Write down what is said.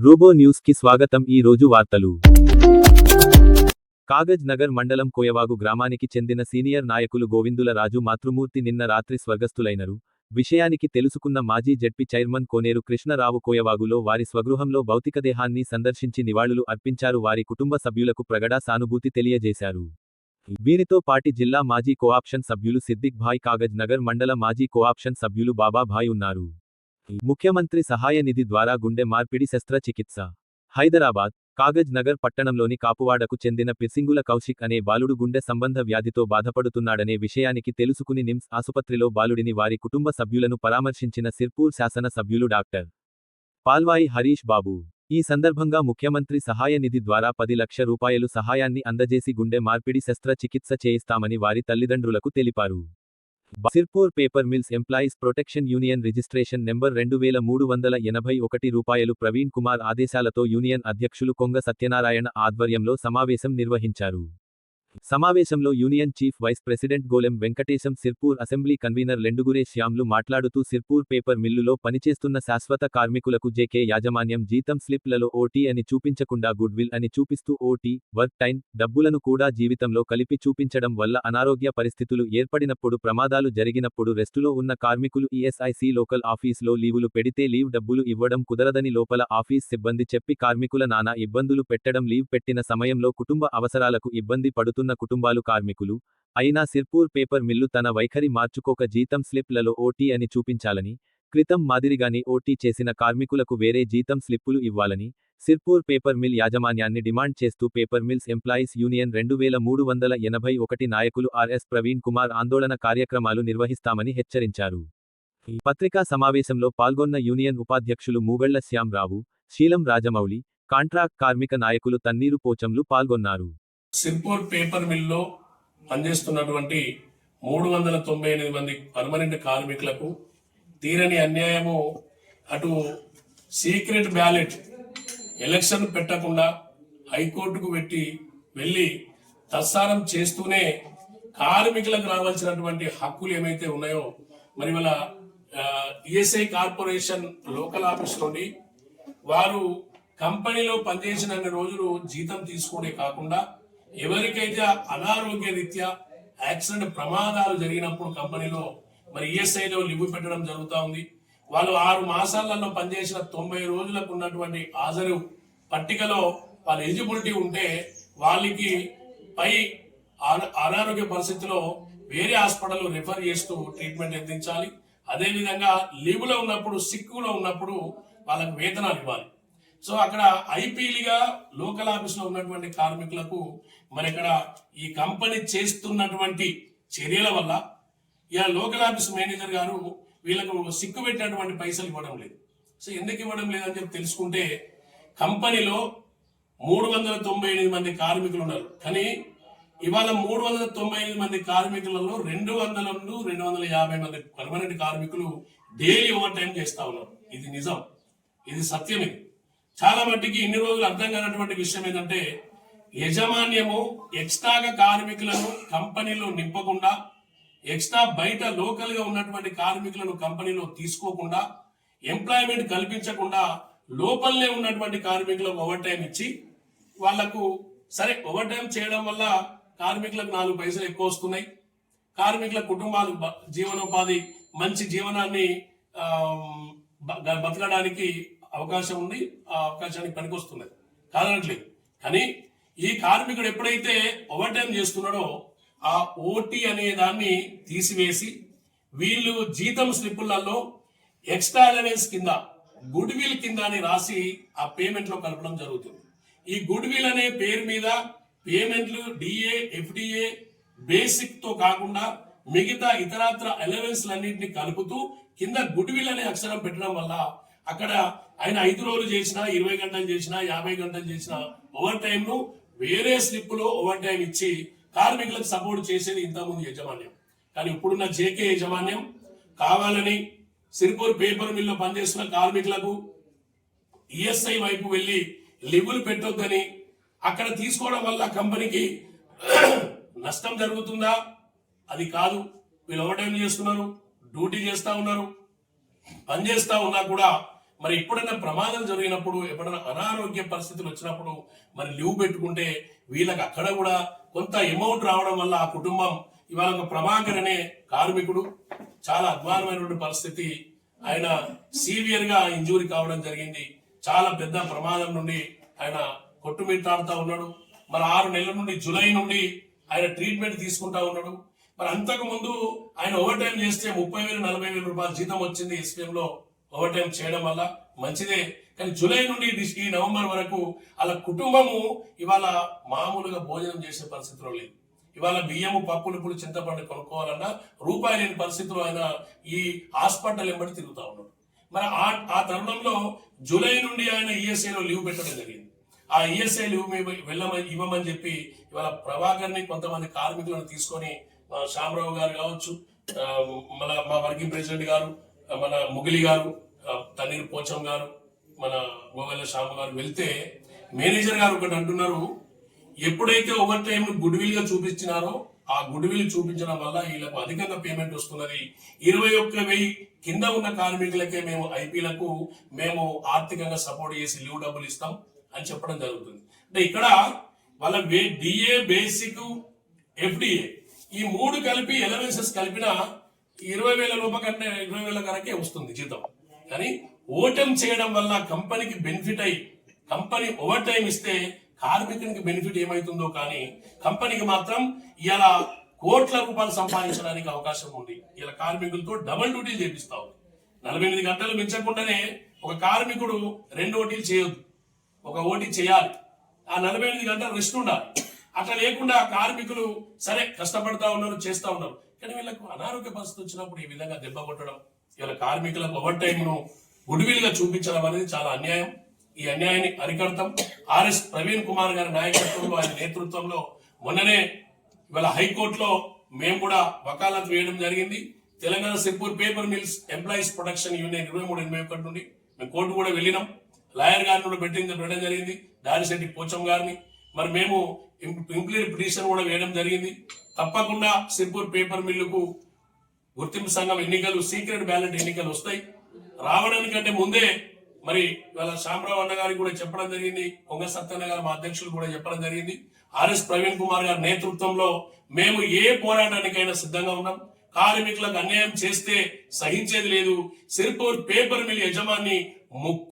Robo న్యూస్కి స్వాగతం ఈ రోజు వార్తలు. కాగజ్ నగర్ మండలం కోయవాగు గ్రామానికి చెందిన సీనియర్ నాయకులు గోవిందుల రాజు మాతృమూర్తి నిన్న రాత్రి స్వర్గస్థులైనరు. విషయానికి తెలుసుకున్న మాజీ జడ్పీ చైర్మన్ కోనేరు కృష్ణరావు కోయవాగులో వారి స్వగృహంలో భౌతికదేహాన్ని సందర్శించి నివాళులు అర్పించారు. వారి కుటుంబ సభ్యులకు ప్రగడా సానుభూతి తెలియజేశారు. వీరితో పాటి జిల్లా మాజీ కోఆప్షన్ సభ్యులు సిద్దిక్ భాయ్ కాగజ్ నగర్ మండల మాజీ కోఆప్షన్ సభ్యులు బాబాభాయ్ ఉన్నారు. ముఖ్యమంత్రి సహాయ నిధి ద్వారా గుండె మార్పిడి శస్త్రచికిత్స. హైదరాబాద్ కాగజ్ నగర్ పట్టణంలోని కాపువాడకు చెందిన పిర్సింగుల కౌశిక్ అనే బాలుడు గుండె సంబంధ వ్యాధితో బాధపడుతున్నాడనే విషయానికి తెలుసుకుని నిమ్స్ ఆసుపత్రిలో బాలుడిని వారి కుటుంబ సభ్యులను పరామర్శించిన సిర్పూర్ శాసన సభ్యులు డాక్టర్. పాల్వాయి హరీష్ బాబు. ఈ సందర్భంగా ముఖ్యమంత్రి సహాయ నిధి ద్వారా పది లక్ష రూపాయలు సహాయాన్ని అందజేసి గుండె మార్పిడి శస్త్రచికిత్స చేయిస్తామని వారి తల్లిదండ్రులకు తెలిపారు. Basirpur paper mills employees protection union registration number రెండు వేల మూడు వందల ఎనభై ఒకటి రూపాయలు ప్రవీణ్ కుమార్ ఆదేశాలతో యూనియన్ అధ్యక్షులు కొంగ సత్యనారాయణ ఆధ్వర్యంలో సమావేశం నిర్వహించారు. సమావేశంలో union chief vice president Golem Venkatesham Sirpur assembly convener Lendugure Shyamlu మాట్లాడుతూ సిర్పూర్ పేపర్ మిల్లులో పనిచేస్తున్న శాశ్వత కార్మికులకు జేకే యాజమాన్యం జీతం స్లిప్లలో ఓటీ అని చూపించకుండా గుడ్విల్ అని చూపిస్తూ ఓటీ వర్క్ టైం డబ్బులను కూడా జీవితంలో కలిపి చూపించడం వల్ల అనారోగ్య పరిస్థితులు ఏర్పడినప్పుడు ప్రమాదాలు జరిగినప్పుడు రెస్టులో ఉన్న కార్మికులు ఈఎస్ఐసి లోకల్ ఆఫీస్లో లీవులు పెడితే లీవ్ డబ్బులు ఇవ్వడం కుదరదని లోపల ఆఫీస్ సిబ్బంది చెప్పి కార్మికుల నానా ఇబ్బందులు పెట్టడం లీవ్ పెట్టిన సమయంలో కుటుంబ అవసరాలకు ఇబ్బంది పడుతున్న కుటుంబాలు కార్మికులు అయినా సిర్పూర్ పేపర్ మిల్లు తన వైఖరి మార్చుకోక జీతం స్లిప్లలో ఓటీ అని చూపించాలని క్రితం మాదిరిగానే ఓటీ చేసిన కార్మికులకు వేరే జీతం స్లిప్పులు ఇవ్వాలని సిర్పూర్ పేపర్ మిల్ యాజమాన్యాన్ని డిమాండ్ చేస్తూ పేపర్ మిల్స్ ఎంప్లాయీస్ యూనియన్ రెండు వేల మూడు వందల ఎనభై ఒకటి నాయకులు ఆర్ఎస్ ప్రవీణ్ కుమార్ ఆందోళన కార్యక్రమాలు నిర్వహిస్తామని హెచ్చరించారు. ఈ పత్రికా సమావేశంలో పాల్గొన్న యూనియన్ ఉపాధ్యక్షులు మూగళ్ళ శ్యాంరావు శీలం రాజమౌళి కాంట్రాక్ట్ కార్మిక నాయకులు తన్నీరు పోచంలు పాల్గొన్నారు. సిర్పూర్ పేపర్ మిల్లో పనిచేస్తున్నటువంటి మూడు వందల తొంభై ఎనిమిది మంది పర్మనెంట్ కార్మికులకు తీరని అన్యాయము అటు సీక్రెట్ బ్యాలెట్ ఎలక్షన్ పెట్టకుండా హైకోర్టుకు పెట్టి వెళ్ళి తత్సారం చేస్తూనే కార్మికులకు రావాల్సినటువంటి హక్కులు ఏమైతే ఉన్నాయో మరి వాళ్ళ ఈఎస్ఐ కార్పొరేషన్ లోకల్ ఆఫీస్ నుండి వారు కంపెనీలో పనిచేసిన రోజులు జీతం తీసుకునే కాకుండా ఎవరికైతే అనారోగ్య రీత్యా యాక్సిడెంట్ ప్రమాదాలు జరిగినప్పుడు కంపెనీలో మరి ఈఎస్ఐలో లివ్ పెట్టడం జరుగుతూ ఉంది. వాళ్ళు ఆరు మాసాలలో పనిచేసిన తొంభై రోజులకు ఉన్నటువంటి హాజరు పట్టికలో వాళ్ళ ఎలిజిబిలిటీ ఉంటే వాళ్ళకి పై అనారోగ్య పరిస్థితిలో వేరే హాస్పిటల్ రిఫర్ చేస్తూ ట్రీట్మెంట్ అందించాలి. అదేవిధంగా లీవ్లో ఉన్నప్పుడు సిక్కులో ఉన్నప్పుడు వాళ్ళకి వేతనాలు ఇవ్వాలి. సో అక్కడ ఐపీలుగా లోకల్ ఆఫీస్లో ఉన్నటువంటి కార్మికులకు మరి ఇక్కడ ఈ కంపెనీ చేస్తున్నటువంటి చర్యల వల్ల ఇలా లోకల్ ఆఫీస్ మేనేజర్ గారు వీళ్ళకు సిక్కు పెట్టినటువంటి పైసలు ఇవ్వడం లేదు. సో ఎందుకు ఇవ్వడం లేదని చెప్పి తెలుసుకుంటే కంపెనీలో మూడు వందల తొంభై ఎనిమిది మంది కార్మికులు ఉన్నారు. కానీ ఇవాళ మూడు వందల తొంభై ఎనిమిది మంది కార్మికులలో రెండు వందల నుండి రెండు వందల యాభై మంది పర్మనెంట్ కార్మికులు డైలీ ఓవర్ టైం చేస్తా ఉన్నారు. ఇది నిజం. ఇది సత్యం ఇది. చాలా మట్టికి ఇన్ని రోజులు అర్థం కానటువంటి విషయం ఏంటంటే యజమాన్యము ఎక్స్ట్రాగా కార్మికులను కంపెనీలో నింపకుండా ఎక్స్ట్రా బయట లోకల్గా ఉన్నటువంటి కార్మికులను కంపెనీలో తీసుకోకుండా ఎంప్లాయ్మెంట్ కల్పించకుండా లోపలనే ఉన్నటువంటి కార్మికులకు ఓవర్ టైం ఇచ్చి వాళ్ళకు సరే ఓవర్ టైం చేయడం వల్ల కార్మికులకు నాలుగు పైసలు ఎక్కువ వస్తున్నాయి. కార్మికుల కుటుంబాలు జీవనోపాధి మంచి జీవనాన్ని బ- బతకడానికి అవకాశం ఉంది ఆ అవకాశానికి పనికొస్తున్నది. కాదనట్లేదు. కానీ ఈ కార్మికుడు ఎప్పుడైతే ఓవర్ టైం చేస్తున్నాడో ఆ ఓటీ అనే దాన్ని తీసివేసి వీళ్ళు జీతం స్లిప్పులలో ఎక్స్ట్రా అలవెన్స్ కింద గుడ్ విల్ కింద అని రాసి ఆ పేమెంట్లో కలపడం జరుగుతుంది. ఈ గుడ్ విల్ అనే పేరు మీద పేమెంట్లు డిఏ ఎఫ్డిఏ బేసిక్తో కాకుండా మిగతా ఇతరత్ర అలవెన్స్లన్నింటినీ కలుపుతూ కింద గుడ్ విల్ అనే అక్షరం పెట్టడం వల్ల అక్కడ ఆయన ఐదు రోజులు చేసినా ఇరవై గంటలు చేసినా యాభై గంటలు చేసినా ఓవర్ టైంను వేరే స్లిప్లో ఓవర్ టైం ఇచ్చి కార్మికులకు సపోర్ట్ చేసేది ఇంతకుముందు యజమాన్యం. కానీ ఇప్పుడున్న జేకే యజమాన్యం కావాలని సిరిపూర్ పేపర్ మిల్లో పనిచేస్తున్న కార్మికులకు ఈఎస్ఐ వైపు వెళ్ళి లివ్వులు పెట్టొద్దని అక్కడ తీసుకోవడం వల్ల కంపెనీకి నష్టం జరుగుతుందా? అది కాదు. వీళ్ళు ఓవర్ టైం చేస్తున్నారు డ్యూటీ చేస్తా ఉన్నారు పని చేస్తూ ఉన్నా కూడా మరి ఎప్పుడైనా ప్రమాదం జరిగినప్పుడు ఎప్పుడైనా అనారోగ్య పరిస్థితులు వచ్చినప్పుడు మరి లీవ్ పెట్టుకుంటే వీళ్ళకి అక్కడ కూడా కొంత అమౌంట్ రావడం వల్ల ఆ కుటుంబం ఇవాళ ఒక ప్రభాకర్ అనే కార్మికుడు చాలా అధ్వానమైనటువంటి పరిస్థితి. ఆయన సీవియర్గా ఇంజూరీ కావడం జరిగింది. చాలా పెద్ద ప్రమాదం నుండి ఆయన కొట్టుమిట్టాడుతా ఉన్నాడు. మరి ఆరు నెలల నుండి జూలై నుండి ఆయన ట్రీట్మెంట్ తీసుకుంటా ఉన్నాడు. మరి అంతకు ముందు ఆయన ఓవర్ టైం చేస్తే ముప్పై వేలు నలభై వేల రూపాయల జీతం వచ్చింది ఎస్పీఎంలో లో. ఓవర్ టైం చేయడం వల్ల మంచిదే. కానీ జూలై నుండి డిస్- ఈ నవంబర్ వరకు వాళ్ళ కుటుంబము ఇవాళ మామూలుగా భోజనం చేసే పరిస్థితిలో లేదు. ఇవాళ బియ్యము పప్పులు ఇప్పుడు చింతపండు కొనుక్కోవాలన్నా రూపాయి లేని పరిస్థితిలో ఆయన ఈ హాస్పిటల్ ఎంబడి తిరుగుతూ ఉన్నాడు. మరి ఆ ఆ తరుణంలో జూలై నుండి ఆయన ఈఎస్ఐలో లీవ్ పెట్టడం జరిగింది. ఆ ఈఎస్ఐ లీవ్ మేము వెళ్ళమని ఇవ్వమని చెప్పి ఇవాళ ప్రభాకర్ని కొంతమంది కార్మికులను తీసుకొని శామరావు శ్యామరావు గారు కావచ్చు మన మా వర్కింగ్ ప్రెసిడెంట్ గారు మన ముగిలి గారు తన్నీరు పోచం గారు మన గోవెల్ల శ్యామ గారు వెళ్తే మేనేజర్ గారు ఒకటి అంటున్నారు ఎప్పుడైతే ఓవర్ టైం గుడ్ విల్గా చూపించినారో ఆ గుడ్ విల్ చూపించడం వల్ల వీళ్ళకు అధికంగా పేమెంట్ వస్తున్నది. ఇరవై ఒక్క వెయ్యి కింద ఉన్న కార్మికులకే మేము ఐపీలకు మేము ఆర్థికంగా సపోర్ట్ చేసి లీవ్ డబ్బులు ఇస్తాం అని చెప్పడం జరుగుతుంది. అంటే ఇక్కడ వాళ్ళ డిఏ బేసిక్ ఎఫ్డిఏ ఈ మూడు కలిపి ఎలవెన్సెస్ కలిపిన ఇరవై వేల రూపాయ కంటే ఇరవై వేల కరకే వస్తుంది జీతం. కానీ ఓటం చేయడం వల్ల కంపెనీకి బెనిఫిట్ అయ్యి కంపెనీ ఓవర్ టైం ఇస్తే కార్మికునికి బెనిఫిట్ ఏమైతుందో కానీ కంపెనీకి మాత్రం ఇలా కోట్ల రూపాయలు సంపాదించడానికి అవకాశం ఉంది. ఇలా కార్మికులతో డబుల్ డ్యూటీలు చేపిస్తా ఉంది. నలభై ఎనిమిది గంటలు మించకుండానే ఒక కార్మికుడు రెండు ఓటీలు చేయొద్దు. ఒక ఓటీ చేయాలి. ఆ నలభై ఎనిమిది గంటలు రెస్ట్ ఉండాలి. అట్లా లేకుండా కార్మికులు సరే కష్టపడతా ఉన్నారు చేస్తా ఉన్నారు. కానీ వీళ్ళకు అనారోగ్య పరిస్థితి వచ్చినప్పుడు ఈ విధంగా దెబ్బ కొట్టడం ఇలా కార్మికులకు ఓవర్ టైంను గుడ్విల్గా చూపించడం అనేది చాలా అన్యాయం. ఈ అన్యాయాన్ని అరికడతాం. ఆర్ఎస్ ప్రవీణ్ కుమార్ గారి నాయకత్వంలో ఆయన నేతృత్వంలో మొన్ననే ఇవాళ హైకోర్టులో మేము కూడా వకాలత్ వేయడం జరిగింది. Telangana Sirpur paper mills employees production union ఇరవై మూడు ఎనభై ఒకటి నుండి మేము కోర్టు కూడా వెళ్ళినాం. లాయర్ గారిని కూడా పెట్టింది పెట్టడం జరిగింది. దారిశెట్టి పోచం గారిని. మరి మేము ఇంప్లీడ్ పిటిషన్ కూడా వేయడం జరిగింది. తప్పకుండా సిర్పూర్ పేపర్ మిల్లుకు గుర్తింపు సంఘం ఎన్నికలు సీక్రెట్ బ్యాలెట్ ఎన్నికలు వస్తాయి. రావడానికంటే ముందే మరి ఇవాళ శామరావు అన్న గారికి కూడా చెప్పడం జరిగింది. కొంగ సత్యన్న గారు మా అధ్యక్షులు కూడా చెప్పడం జరిగింది. ఆర్ఎస్ ప్రవీణ్ కుమార్ గారి నేతృత్వంలో మేము ఏ పోరాటానికైనా సిద్ధంగా ఉన్నాం. కార్మికులకు అన్యాయం చేస్తే సహించేది లేదు. సిర్పూర్ పేపర్ మిల్ యజమాని ము